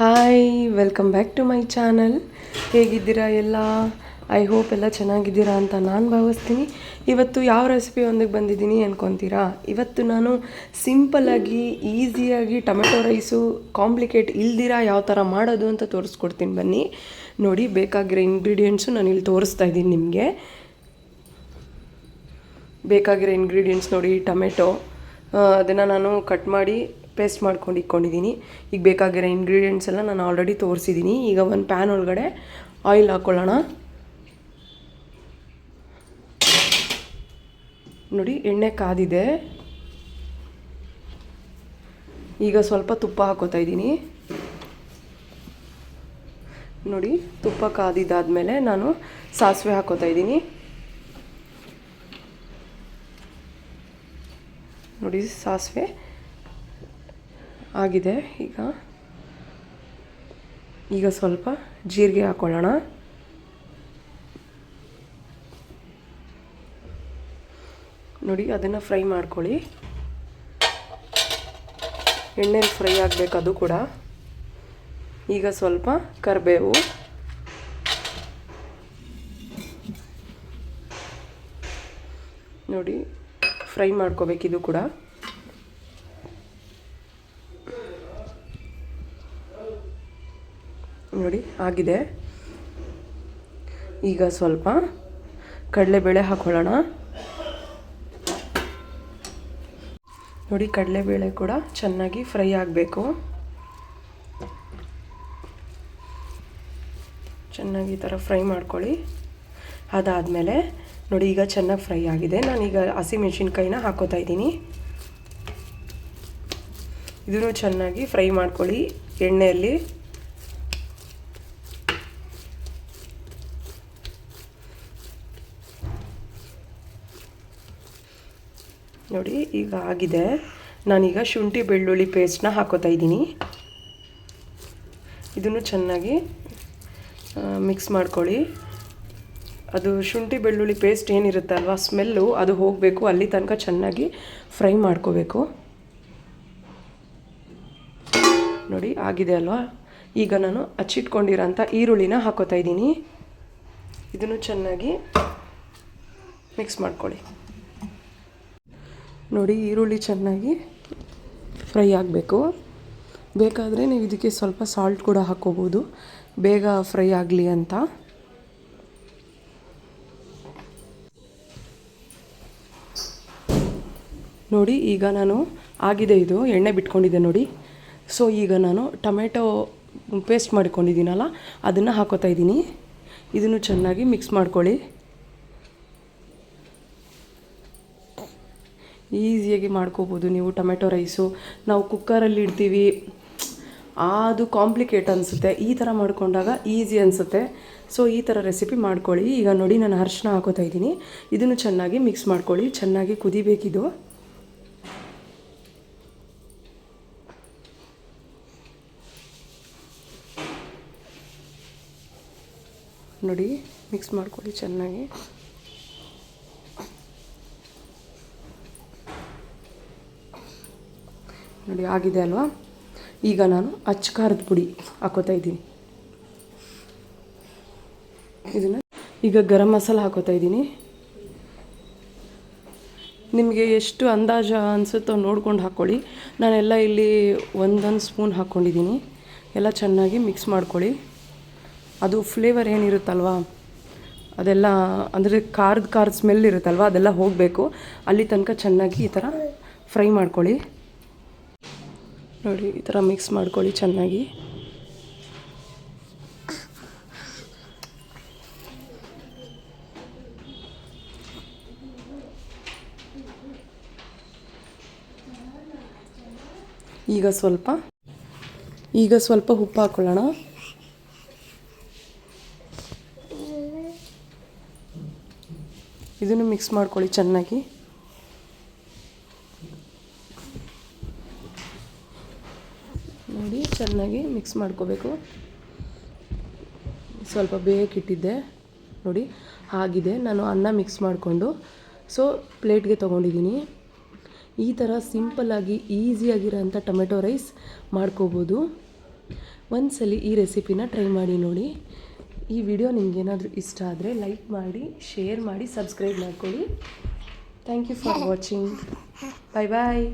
Hi welcome back to my channel ಹೇಗಿದ್ದೀರಾ ಎಲ್ಲ? I hope ಎಲ್ಲ ಚೆನ್ನಾಗಿದ್ದೀರಾ ಅಂತ ನಾನು ಭಾವಿಸ್ತೀನಿ. ಇವತ್ತು ಯಾವ ರೆಸಿಪಿ ಒಂದಕ್ಕೆ ಬಂದಿದ್ದೀನಿ ಅನ್ಕೊತೀರಾ? ಇವತ್ತು ನಾನು ಸಿಂಪಲಾಗಿ ಈಸಿಯಾಗಿ ಟೊಮೆಟೊ ರೈಸು ಕಾಂಪ್ಲಿಕೇಟ್ ಇಲ್ದಿರ ಯಾವ ಥರ ಮಾಡೋದು ಅಂತ ತೋರಿಸ್ಕೊಡ್ತೀನಿ ಬನ್ನಿ. ನೋಡಿ, ಬೇಕಾಗಿರೋ ಇಂಗ್ರೀಡಿಯೆಂಟ್ಸು ನಾನು ಇಲ್ಲಿ ತೋರಿಸ್ತಾ ಇದ್ದೀನಿ ನಿಮಗೆ. ಬೇಕಾಗಿರೋ ಇಂಗ್ರೀಡಿಯೆಂಟ್ಸ್ ನೋಡಿ, ಟೊಮೆಟೊ ಅದನ್ನು ನಾನು ಕಟ್ ಮಾಡಿ ಪೇಸ್ಟ್ ಮಾಡ್ಕೊಂಡು ಇಟ್ಕೊಂಡಿದ್ದೀನಿ. ಈಗ ಬೇಕಾಗಿರೋ ಇಂಗ್ರೀಡಿಯೆಂಟ್ಸ್ ಎಲ್ಲ ನಾನು ಆಲ್ರೆಡಿ ತೋರಿಸಿದ್ದೀನಿ. ಈಗ ಒಂದು ಪ್ಯಾನ್ ಒಳಗಡೆ ಆಯಿಲ್ ಹಾಕ್ಕೊಳ್ಳೋಣ ನೋಡಿ, ಎಣ್ಣೆ ಕಾದಿದೆ. ಈಗ ಸ್ವಲ್ಪ ತುಪ್ಪ ಹಾಕೋತಾ ಇದ್ದೀನಿ. ನೋಡಿ, ತುಪ್ಪ ಕಾದಿದ್ದಾದಮೇಲೆ ನಾನು ಸಾಸಿವೆ ಹಾಕೋತಾ ಇದ್ದೀನಿ. ನೋಡಿ, ಸಾಸಿವೆ ಆಗಿದೆ. ಈಗ ಈಗ ಸ್ವಲ್ಪ ಜೀರಿಗೆ ಹಾಕ್ಕೊಳ್ಳೋಣ ನೋಡಿ, ಅದನ್ನು ಫ್ರೈ ಮಾಡ್ಕೊಳ್ಳಿ. ಎಣ್ಣೆಲಿ ಫ್ರೈ ಆಗಬೇಕು ಅದು ಕೂಡ. ಈಗ ಸ್ವಲ್ಪ ಕರಿಬೇವು. ನೋಡಿ, ಫ್ರೈ ಮಾಡ್ಕೋಬೇಕಿದು ಕೂಡ. ನೋಡಿ, ಆಗಿದೆ. ಈಗ ಸ್ವಲ್ಪ ಕಡಲೆಬೇಳೆ ಹಾಕೊಳ್ಳೋಣ. ನೋಡಿ, ಕಡಲೆಬೇಳೆ ಕೂಡ ಚೆನ್ನಾಗಿ ಫ್ರೈ ಆಗಬೇಕು. ಚೆನ್ನಾಗಿ ಈ ಥರ ಫ್ರೈ ಮಾಡ್ಕೊಳ್ಳಿ. ಅದಾದಮೇಲೆ ನೋಡಿ, ಈಗ ಚೆನ್ನಾಗಿ ಫ್ರೈ ಆಗಿದೆ. ನಾನೀಗ ಹಸಿಮೆಣ್ಸಿನ್ಕಾಯಿನ ಹಾಕೋತಾ ಇದ್ದೀನಿ. ಇದನ್ನು ಚೆನ್ನಾಗಿ ಫ್ರೈ ಮಾಡ್ಕೊಳ್ಳಿ. ಎಣ್ಣೆಯಲ್ಲಿ ನೋಡಿ, ಈಗ ಆಗಿದೆ. ನಾನೀಗ ಶುಂಠಿ ಬೆಳ್ಳುಳ್ಳಿ ಪೇಸ್ಟ್ನ ಹಾಕೋತಾ ಇದ್ದೀನಿ. ಇದನ್ನು ಚೆನ್ನಾಗಿ ಮಿಕ್ಸ್ ಮಾಡ್ಕೊಳ್ಳಿ. ಅದು ಶುಂಠಿ ಬೆಳ್ಳುಳ್ಳಿ ಪೇಸ್ಟ್ ಏನಿರುತ್ತಲ್ವ ಸ್ಮೆಲ್ಲು, ಅದು ಹೋಗಬೇಕು, ಅಲ್ಲಿ ತನಕ ಚೆನ್ನಾಗಿ ಫ್ರೈ ಮಾಡ್ಕೋಬೇಕು. ನೋಡಿ, ಆಗಿದೆ ಅಲ್ವಾ? ಈಗ ನಾನು ಹಚ್ಚಿಟ್ಕೊಂಡಿರೋಂಥ ಈರುಳ್ಳಿನ ಹಾಕೋತಾ ಇದ್ದೀನಿ. ಇದನ್ನು ಚೆನ್ನಾಗಿ ಮಿಕ್ಸ್ ಮಾಡ್ಕೊಳ್ಳಿ. ನೋಡಿ ಈರುಳ್ಳಿ ಚೆನ್ನಾಗಿ ಫ್ರೈ ಆಗಬೇಕು. ಬೇಕಾದರೆ ನೀವು ಇದಕ್ಕೆ ಸ್ವಲ್ಪ ಸಾಲ್ಟ್ ಕೂಡ ಹಾಕ್ಕೋಬೋದು ಬೇಗ ಫ್ರೈ ಆಗಲಿ ಅಂತ. ನೋಡಿ ಈಗ ನಾನು ಆಗಿದೆ ಇದು, ಎಣ್ಣೆ ಬಿಟ್ಕೊಂಡಿದ್ದೆ ನೋಡಿ. ಸೊ ಈಗ ನಾನು ಟೊಮೆಟೊ ಪೇಸ್ಟ್ ಮಾಡ್ಕೊಂಡಿದ್ದೀನಲ್ಲ, ಅದನ್ನು ಹಾಕೋತಾ ಇದ್ದೀನಿ. ಇದನ್ನು ಚೆನ್ನಾಗಿ ಮಿಕ್ಸ್ ಮಾಡ್ಕೊಳ್ಳಿ. ಈಸಿಯಾಗಿ ಮಾಡ್ಕೋಬೋದು ನೀವು ಟೊಮೆಟೊ ರೈಸು. ನಾವು ಕುಕ್ಕರಲ್ಲಿ ಇಡ್ತೀವಿ. ಅದು ಕಾಂಪ್ಲಿಕೇಟ್ ಅನಿಸುತ್ತೆ. ಈ ಥರ ಮಾಡಿಕೊಂಡಾಗ ಈಸಿ ಅನಿಸುತ್ತೆ. ಸೊ, ಈ ಥರ ರೆಸಿಪಿ ಮಾಡ್ಕೊಳ್ಳಿ. ಈಗ ನೋಡಿ, ನಾನು ಅರ್ಶಿನ ಹಾಕೋತಾ ಇದ್ದೀನಿ. ಇದನ್ನು ಚೆನ್ನಾಗಿ ಮಿಕ್ಸ್ ಮಾಡ್ಕೊಳ್ಳಿ. ಚೆನ್ನಾಗಿ ಕುದಿಬೇಕಿದು. ನೋಡಿ, ಮಿಕ್ಸ್ ಮಾಡ್ಕೊಳ್ಳಿ ಚೆನ್ನಾಗಿ. ನೋಡಿ, ಆಗಿದೆ ಅಲ್ವಾ? ಈಗ ನಾನು ಅಚ್ಚಖಾರದ ಪುಡಿ ಹಾಕೋತಾ ಇದ್ದೀನಿ. ಇದನ್ನು ಈಗ ಗರಂ ಮಸಾಲ ಹಾಕೋತಾ ಇದ್ದೀನಿ. ನಿಮಗೆ ಎಷ್ಟು ಅಂದಾಜು ಅನಿಸುತ್ತೋ ನೋಡ್ಕೊಂಡು ಹಾಕ್ಕೊಳ್ಳಿ ನಾನೆಲ್ಲ ಇಲ್ಲಿ ಒಂದೊಂದು ಸ್ಪೂನ್ ಹಾಕ್ಕೊಂಡಿದ್ದೀನಿ ಎಲ್ಲ ಚೆನ್ನಾಗಿ ಮಿಕ್ಸ್ ಮಾಡ್ಕೊಳ್ಳಿ. ಅದು ಫ್ಲೇವರ್ ಏನಿರುತ್ತಲ್ವಾ? ಅದೆಲ್ಲ, ಅಂದರೆ ಖಾರದ ಖಾರದ ಸ್ಮೆಲ್ ಇರುತ್ತಲ್ವ? ಅದೆಲ್ಲ ಹೋಗಬೇಕು. ಅಲ್ಲಿ ತನಕ ಚೆನ್ನಾಗಿ ಈ ಥರ ಫ್ರೈ ಮಾಡ್ಕೊಳ್ಳಿ. ನೋಡಿ, ಈ ಥರ ಮಿಕ್ಸ್ ಮಾಡ್ಕೊಳ್ಳಿ ಚೆನ್ನಾಗಿ. ಈಗ ಸ್ವಲ್ಪ ಈಗ ಸ್ವಲ್ಪ ಉಪ್ಪು ಹಾಕ್ಕೊಳ್ಳೋಣ ಇದನ್ನು ಮಿಕ್ಸ್ ಮಾಡ್ಕೊಳ್ಳಿ ಚೆನ್ನಾಗಿ. ನೋಡಿ, ಚೆನ್ನಾಗಿ ಮಿಕ್ಸ್ ಮಾಡ್ಕೋಬೇಕು. ಸ್ವಲ್ಪ ಬೇಯಕ್ಕಿಟ್ಟಿದ್ದೆ ನೋಡಿ, ಆಗಿದೆ. ನಾನು ಅನ್ನ ಮಿಕ್ಸ್ ಮಾಡಿಕೊಂಡು ಸೊ ಪ್ಲೇಟ್ಗೆ ತೊಗೊಂಡಿದ್ದೀನಿ. ಈ ಥರ ಸಿಂಪಲ್ಲಾಗಿ ಈಸಿಯಾಗಿರೋಂಥ ಟೊಮೆಟೊ ರೈಸ್ ಮಾಡ್ಕೋಬೋದು. ಒಂದ್ಸಲಿ ಈ ರೆಸಿಪಿನ ಟ್ರೈ ಮಾಡಿ ನೋಡಿ. ಈ ವಿಡಿಯೋ ನಿಮಗೇನಾದರೂ ಇಷ್ಟ ಆದರೆ ಲೈಕ್ ಮಾಡಿ ಶೇರ್ ಮಾಡಿ ಸಬ್ಸ್ಕ್ರೈಬ್ ಮಾಡ್ಕೊಳ್ಳಿ. Thank you for watching bye bye